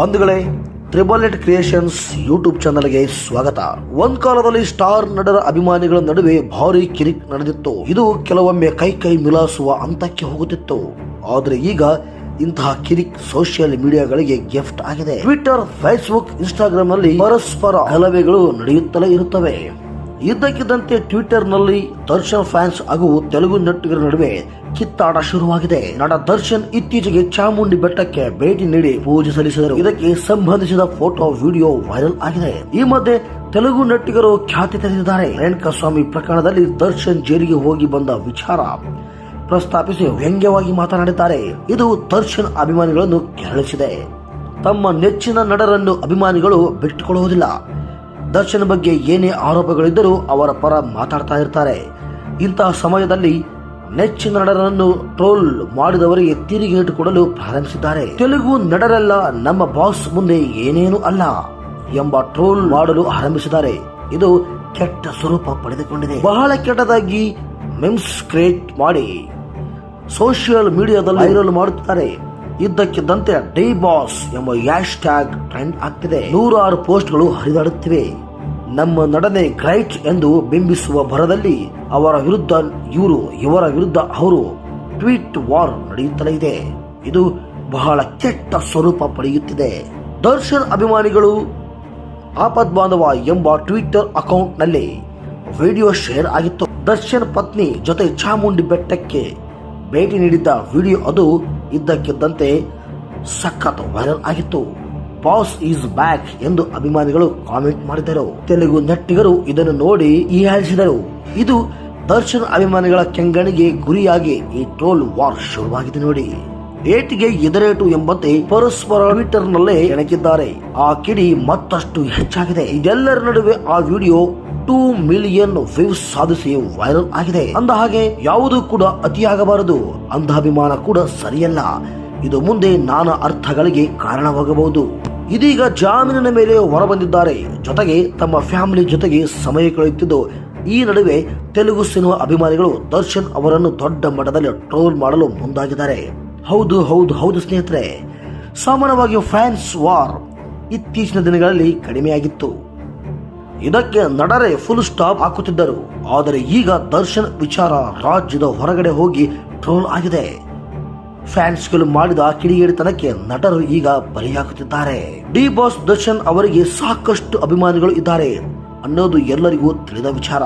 ಬಂಧುಗಳೇ ಟ್ರಿಬಲ್ ಎಟ್ creations YouTube ಚಾನಲ್ಗೆ ಸ್ವಾಗತ. ಒಂದ್ ಕಾಲದಲ್ಲಿ ಸ್ಟಾರ್ ನಟರ ಅಭಿಮಾನಿಗಳ ನಡುವೆ ಭಾರಿ ಕಿರಿಕ್ ನಡೆದಿತ್ತು. ಇದು ಕೆಲವೊಮ್ಮೆ ಕೈ ಕೈ ಮಿಲಾಸುವ ಹಂತಕ್ಕೆ ಹೋಗುತ್ತಿತ್ತು. ಆದ್ರೆ ಈಗ ಇಂತಹ ಕಿರಿಕ್ ಸೋಷಿಯಲ್ ಮೀಡಿಯಾಗಳಿಗೆ ಗಿಫ್ಟ್ ಆಗಿದೆ. ಟ್ವಿಟರ್ ಫೇಸ್ಬುಕ್ ಇನ್ಸ್ಟಾಗ್ರಾಮ್ನಲ್ಲಿ ಪರಸ್ಪರ ಹಲವೆಗಳು ನಡೆಯುತ್ತಲೇ ಇರುತ್ತವೆ. ಇದ್ದಕ್ಕಿದ್ದಂತೆ ಟ್ವಿಟರ್ನಲ್ಲಿ ದರ್ಶನ್ ಫ್ಯಾನ್ಸ್ ಹಾಗೂ ತೆಲುಗು ನಟಿಗರ ನಡುವೆ ಕಿತ್ತಾಟ ಶುರುವಾಗಿದೆ. ನಟ ದರ್ಶನ್ ಇತ್ತೀಚೆಗೆ ಚಾಮುಂಡಿ ಬೆಟ್ಟಕ್ಕೆ ಭೇಟಿ ನೀಡಿ ಪೂಜೆ ಸಲ್ಲಿಸಿದರು. ಇದಕ್ಕೆ ಸಂಬಂಧಿಸಿದ ಫೋಟೋ, ವಿಡಿಯೋ ವೈರಲ್ ಆಗಿದೆ. ಈ ಮಧ್ಯೆ ತೆಲುಗು ನಟಿಗರು ಖ್ಯಾತಿ ತೆರೆದಿದ್ದಾರೆ ರೇಣುಕಾ ಸ್ವಾಮಿ ಪ್ರಕರಣದಲ್ಲಿ ದರ್ಶನ್ ಜೈಲಿಗೆ ಹೋಗಿ ಬಂದ ವಿಚಾರ ಪ್ರಸ್ತಾಪಿಸಿ ವ್ಯಂಗ್ಯವಾಗಿ ಮಾತನಾಡಿದ್ದಾರೆ. ಇದು ದರ್ಶನ್ ಅಭಿಮಾನಿಗಳನ್ನು ಕೆರಳಿಸಿದೆ. ತಮ್ಮ ನೆಚ್ಚಿನ ನಟರನ್ನು ಅಭಿಮಾನಿಗಳು ಬಿಟ್ಟುಕೊಳ್ಳುವುದಿಲ್ಲ ದರ್ಶನ್ ಬಗ್ಗೆ ಏನೇ ಆರೋಪಗಳಿದ್ದರೂ ಅವರ ಪರ ಮಾತಾಡ್ತಾ ಇರ್ತಾರೆ. ಇಂತಹ ಸಮಯದಲ್ಲಿ ನೆಚ್ಚಿನ ನಟರನ್ನು ಟ್ರೋಲ್ ಮಾಡಿದವರಿಗೆ ತಿರುಗಿ ಇಟ್ಟುಕೊಡಲು ಪ್ರಾರಂಭಿಸಿದ್ದಾರೆ. ತೆಲುಗು ನಟರೆಲ್ಲ ನಮ್ಮ ಬಾಸ್ ಮುಂದೆ ಏನೇನು ಅಲ್ಲ ಎಂಬ ಟ್ರೋಲ್ ಮಾಡಲು ಆರಂಭಿಸಿದ್ದಾರೆ. ಇದು ಕೆಟ್ಟ ಸ್ವರೂಪ ಪಡೆದುಕೊಂಡಿದೆ. ಬಹಳ ಕೆಟ್ಟದಾಗಿ ಮೆಮ್ಸ್ ಕ್ರಿಯೇಟ್ ಮಾಡಿ ಸೋಷಿಯಲ್ ಮೀಡಿಯಾದಲ್ಲಿ ವೈರಲ್ ಮಾಡುತ್ತಾರೆ. ಇದ್ದಕ್ಕಿದ್ದಂತೆ ಡೈ ಬಾಸ್ ಎಂಬ ಹ್ಯಾಶ್ ಟ್ಯಾಗ್ ಟ್ರೆಂಡ್ ಆಗ್ತಿದೆ. ನೂರಾರು ಪೋಸ್ಟ್ಗಳು ಹರಿದಾಡುತ್ತಿವೆ. ನಮ್ಮ ನಡನೆ ಗ್ರೈಟ್ ಎಂದು ಬಿಂಬಿಸುವ ಭರದಲ್ಲಿ ಅವರ ವಿರುದ್ಧ ಇವರು, ಇವರ ವಿರುದ್ಧ ಅವರು ಟ್ವೀಟ್ ವಾರ್ ನಡೆಯುತ್ತಲೇ ಇದೆ. ಇದು ಬಹಳ ಕೆಟ್ಟ ಸ್ವರೂಪ ಪಡೆಯುತ್ತಿದೆ. ದರ್ಶನ್ ಅಭಿಮಾನಿಗಳು, ಆಪದ್ಬಾಂಧವ ಎಂಬ ಟ್ವಿಟರ್ ಅಕೌಂಟ್ನಲ್ಲಿ ವಿಡಿಯೋ ಶೇರ್ ಆಗಿತ್ತು. ದರ್ಶನ್ ಪತ್ನಿ ಜೊತೆ ಚಾಮುಂಡಿ ಬೆಟ್ಟಕ್ಕೆ ಭೇಟಿ ನೀಡಿದ್ದ ವಿಡಿಯೋ ಅದು ಇದ್ದಕ್ಕಿದ್ದಂತೆ ಸಖತ್ ವೈರಲ್ ಆಗಿತ್ತು. ಬಾಸ್ ಈಸ್ ಬ್ಯಾಕ್ ಎಂದು ಅಭಿಮಾನಿಗಳು ಕಾಮೆಂಟ್ ಮಾಡಿದರು. ತೆಲುಗು ನಟ್ಟಿಗರು ಇದನ್ನು ನೋಡಿ ಹೀಯಾಳಿಸಿದರು. ಇದು ದರ್ಶನ್ ಅಭಿಮಾನಿಗಳ ಕೆಂಗಣಿಗೆ ಗುರಿಯಾಗಿ ಈ ಟ್ರೋಲ್ ವಾರ್ ಶುರುವಾಗಿದೆ ನೋಡಿ. ಏಟಿಗೆ ಎದುರೇಟು ಎಂಬಂತೆ ಪರಸ್ಪರ ಟ್ವಿಟರ್ ನಲ್ಲೇ ಎಣಕಿದ್ದಾರೆ. ಆ ಕಿಡಿ ಮತ್ತಷ್ಟು ಹೆಚ್ಚಾಗಿದೆ. ಇದೆಲ್ಲರ ನಡುವೆ ಆ ವಿಡಿಯೋ ಟೂ ಮಿಲಿಯನ್ ವ್ಯೂಸ್ ಸಾಧಿಸಿ ವೈರಲ್ ಆಗಿದೆ. ಅಂದ ಹಾಗೆ ಯಾವುದು ಕೂಡ ಅತಿಯಾಗಬಾರದು. ಅಂಧಾಭಿಮಾನ ಕೂಡ ಸರಿಯಲ್ಲ. ಇದು ಮುಂದೆ ನಾನಾ ಅರ್ಥಗಳಿಗೆ ಕಾರಣವಾಗಬಹುದು. ಇದೀಗ ಜಾಮೀನಿನ ಮೇಲೆ ಹೊರಬಂದಿದ್ದಾರೆ. ಜೊತೆಗೆ ತಮ್ಮ ಫ್ಯಾಮಿಲಿ ಜೊತೆಗೆ ಸಮಯ ಕಳೆಯುತ್ತಿದ್ದು, ಈ ನಡುವೆ ತೆಲುಗು ಸಿನಿಮಾ ಅಭಿಮಾನಿಗಳು ದರ್ಶನ್ ಅವರನ್ನು ದೊಡ್ಡ ಮಟ್ಟದಲ್ಲಿ ಟ್ರೋಲ್ ಮಾಡಲು ಮುಂದಾಗಿದ್ದಾರೆ. ಹೌದು ಹೌದು ಹೌದು ಸ್ನೇಹಿತರೆ. ಸಾಮಾನ್ಯವಾಗಿ ಫ್ಯಾನ್ಸ್ ವಾರ್ ಇತ್ತೀಚಿನ ದಿನಗಳಲ್ಲಿ ಕಡಿಮೆಯಾಗಿತ್ತು. ಇದಕ್ಕೆ ನಡರೆ ಫುಲ್ ಸ್ಟಾಪ್ ಹಾಕುತ್ತಿದ್ದರು. ಆದರೆ ಈಗ ದರ್ಶನ್ ವಿಚಾರ ರಾಜ್ಯದ ಹೊರಗಡೆ ಹೋಗಿ ಟ್ರೋಲ್ ಆಗಿದೆ. ಫ್ಯಾನ್ಸ್ಗಳು ಮಾಡಿದ ಕಿಡಿಗೇಡಿತನಕ್ಕೆ ನಟರು ಈಗ ಬಲಿಯಾಗುತ್ತಿದ್ದಾರೆ. ಡಿ ಬಾಸ್ ದರ್ಶನ್ ಅವರಿಗೆ ಸಾಕಷ್ಟು ಅಭಿಮಾನಿಗಳು ಇದ್ದಾರೆ ಅನ್ನೋದು ಎಲ್ಲರಿಗೂ ತಿಳಿದ ವಿಚಾರ.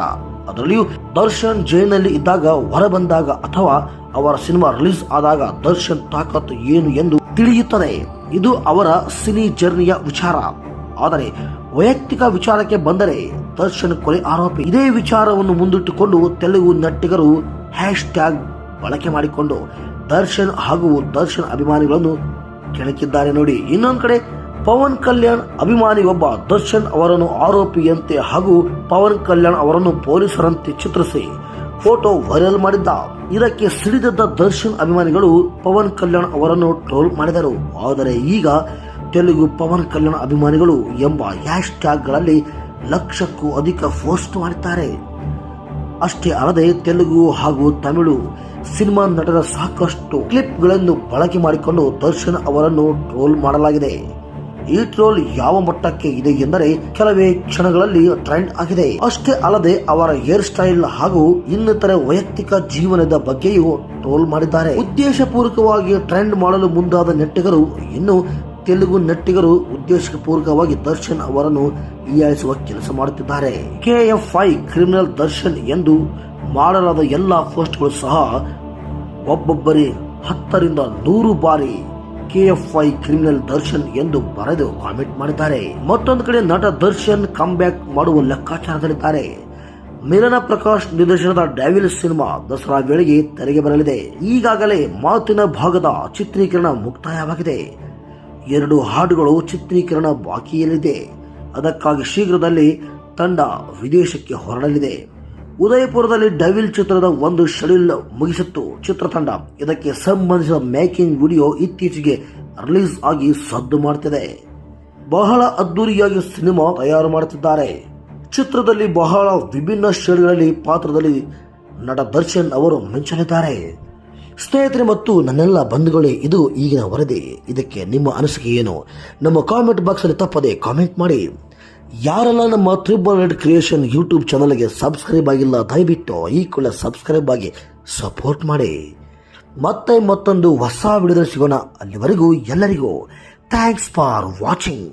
ಅದರಲ್ಲಿಯೂ ದರ್ಶನ್ ಜೈಲಿನಲ್ಲಿ ಇದ್ದಾಗ ಹೊರ ಬಂದಾಗ ಅಥವಾ ಅವರ ಸಿನಿಮಾ ರಿಲೀಸ್ ಆದಾಗ ದರ್ಶನ್ ತಾಕತ್ತು ಏನು ಎಂದು ತಿಳಿಯುತ್ತದೆ. ಇದು ಅವರ ಸಿನಿ ಜರ್ನಿಯ ವಿಚಾರ. ಆದರೆ ವೈಯಕ್ತಿಕ ವಿಚಾರಕ್ಕೆ ಬಂದರೆ ದರ್ಶನ್ ಕೊಲೆ ಆರೋಪಿ. ಇದೇ ವಿಚಾರವನ್ನು ಮುಂದಿಟ್ಟುಕೊಂಡು ತೆಲುಗು ನಟಿಗರು ಹ್ಯಾಶ್ ಟ್ಯಾಗ್ ಬಳಕೆ ಮಾಡಿಕೊಂಡು ದರ್ಶನ್ ಹಾಗೂ ದರ್ಶನ್ ಅಭಿಮಾನಿಗಳನ್ನು ಕೆಣಕಿದ್ದಾರೆ ನೋಡಿ. ಇನ್ನೊಂದು ಕಡೆ ಪವನ್ ಕಲ್ಯಾಣ್ ಅಭಿಮಾನಿಯೊಬ್ಬ ದರ್ಶನ್ ಅವರನ್ನು ಆರೋಪಿಯಂತೆ ಹಾಗೂ ಪವನ್ ಕಲ್ಯಾಣ್ ಅವರನ್ನು ಪೊಲೀಸರಂತೆ ಚಿತ್ರಿಸಿ ಫೋಟೋ ವೈರಲ್ ಮಾಡಿದ್ದ. ಇದಕ್ಕೆ ಸಿಡಿದಿದ್ದ ದರ್ಶನ್ ಅಭಿಮಾನಿಗಳು ಪವನ್ ಕಲ್ಯಾಣ್ ಅವರನ್ನು ಟ್ರೋಲ್ ಮಾಡಿದರು. ಆದರೆ ಈಗ ತೆಲುಗು ಪವನ್ ಕಲ್ಯಾಣ್ ಅಭಿಮಾನಿಗಳು ಎಂಬ ಹ್ಯಾಶ್ ಟ್ಯಾಗ್ಗಳಲ್ಲಿ ಲಕ್ಷಕ್ಕೂ ಅಧಿಕ ಪೋಸ್ಟ್ ಮಾಡಿದ್ದಾರೆ. ಅಷ್ಟೇ ಅಲ್ಲದೆ ತೆಲುಗು ಹಾಗೂ ತಮಿಳು ಸಿನಿಮಾ ನಟರ ಸಾಕಷ್ಟು ಕ್ಲಿಪ್ಗಳನ್ನು ಬಳಕೆ ಮಾಡಿಕೊಂಡು ದರ್ಶನ್ ಅವರನ್ನು ಟ್ರೋಲ್ ಮಾಡಲಾಗಿದೆ. ಈ ಟ್ರೋಲ್ ಯಾವ ಮಟ್ಟಕ್ಕೆ ಇದೆ ಎಂದರೆ ಕೆಲವೇ ಕ್ಷಣಗಳಲ್ಲಿ ಟ್ರೆಂಡ್ ಆಗಿದೆ. ಅಷ್ಟೇ ಅಲ್ಲದೆ ಅವರ ಹೇರ್ ಸ್ಟೈಲ್ ಹಾಗೂ ಇನ್ನಿತರ ವೈಯಕ್ತಿಕ ಜೀವನದ ಬಗ್ಗೆಯೂ ಟ್ರೋಲ್ ಮಾಡಿದ್ದಾರೆ. ಉದ್ದೇಶಪೂರ್ವಕವಾಗಿ ಟ್ರೆಂಡ್ ಮಾಡಲು ಮುಂದಾದ ನೆಟ್ಟಿಗರು ಇನ್ನು ತೆಲುಗು ನೆಟ್ಟಿಗರು ಉದ್ದೇಶಪೂರ್ವಕವಾಗಿ ದರ್ಶನ್ ಅವರನ್ನು ಹೀಯಾಳಿಸುವ ಕೆಲಸ ಮಾಡುತ್ತಿದ್ದಾರೆ. ಕೆಎಫ್ಐ ಕ್ರಿಮಿನಲ್ ದರ್ಶನ್ ಎಂದು ಮಾಡಲಾದ ಎಲ್ಲ ಪೋಸ್ಟ್ಗಳು ಸಹ ಒಬ್ಬೊಬ್ಬರೇ ಹತ್ತರಿಂದ ನೂರು ಬಾರಿ ಕೆಎಫ್ಐ ಕ್ರಿಮಿನಲ್ ದರ್ಶನ್ ಎಂದು ಬರೆದು ಕಾಮೆಂಟ್ ಮಾಡಿದ್ದಾರೆ. ಮತ್ತೊಂದು ಕಡೆ ನಟ ದರ್ಶನ್ ಕಮ್ ಬ್ಯಾಕ್ ಮಾಡುವ ಲೆಕ್ಕಾಚಾರದಲ್ಲಿದ್ದಾರೆ. ಮಿಲನ ಪ್ರಕಾಶ್ ನಿರ್ದೇಶನದ ಡ್ಯಾವಿಲ್ ಸಿನಿಮಾ ದಸರಾ ವೇಳೆಗೆ ತೆರೆಗೆ ಬರಲಿದೆ. ಈಗಾಗಲೇ ಮಾತಿನ ಭಾಗದ ಚಿತ್ರೀಕರಣ ಮುಕ್ತಾಯವಾಗಿದೆ. ಎರಡು ಹಾಡುಗಳು ಚಿತ್ರೀಕರಣ ಬಾಕಿಯಲ್ಲಿದೆ. ಅದಕ್ಕಾಗಿ ಶೀಘ್ರದಲ್ಲಿ ತಂಡ ವಿದೇಶಕ್ಕೆ ಹೊರಡಲಿದೆ. ಉದಯಪುರದಲ್ಲಿ ಡವಿಲ್ ಚಿತ್ರದ ಒಂದು ಶೆಡ್ಯೂಲ್ ಮುಗಿಸಿತ್ತು. ಚಿತ್ರತಂಡ ಇದಕ್ಕೆ ಸಂಬಂಧಿಸಿದ ಮೇಕಿಂಗ್ ವಿಡಿಯೋ ಇತ್ತೀಚೆಗೆ ರಿಲೀಸ್ ಆಗಿ ಸದ್ದು ಮಾಡುತ್ತಿದೆ ಬಹಳ ಅದ್ದೂರಿಯಾಗಿ ಸಿನಿಮಾ ತಯಾರು ಮಾಡುತ್ತಿದ್ದಾರೆ. ಚಿತ್ರದಲ್ಲಿ ಬಹಳ ವಿಭಿನ್ನ ಶೈಲಿಗಳಲ್ಲಿ ಪಾತ್ರದಲ್ಲಿ ನಟ ದರ್ಶನ್ ಅವರು ಮಿಂಚಲಿದ್ದಾರೆ. ಸ್ನೇಹಿತರೆ ಮತ್ತು ನನ್ನೆಲ್ಲ ಬಂಧುಗಳೇ, ಇದು ಈಗಿನ ವರದಿ. ಇದಕ್ಕೆ ನಿಮ್ಮ ಅನಿಸಿಕೆ ಏನು? ನಮ್ಮ ಕಾಮೆಂಟ್ ಬಾಕ್ಸಲ್ಲಿ ತಪ್ಪದೆ ಕಾಮೆಂಟ್ ಮಾಡಿ. ಯಾರೆಲ್ಲ ನಮ್ಮ ತ್ರಿಬಲ್ ರೆಡ್ ಕ್ರಿಯೇಷನ್ ಯೂಟ್ಯೂಬ್ ಚಾನಲ್ಗೆ ಸಬ್ಸ್ಕ್ರೈಬ್ ಆಗಿಲ್ಲ, ದಯವಿಟ್ಟು ಈ ಕೂಡ ಸಬ್ಸ್ಕ್ರೈಬ್ ಆಗಿ ಸಪೋರ್ಟ್ ಮಾಡಿ. ಮತ್ತೆ ಮತ್ತೊಂದು ಹೊಸ ವಿಡಿಯೋದಲ್ಲಿ ಸಿಗೋಣ ಅಲ್ಲಿವರೆಗೂ ಎಲ್ಲರಿಗೂ. Thanks for watching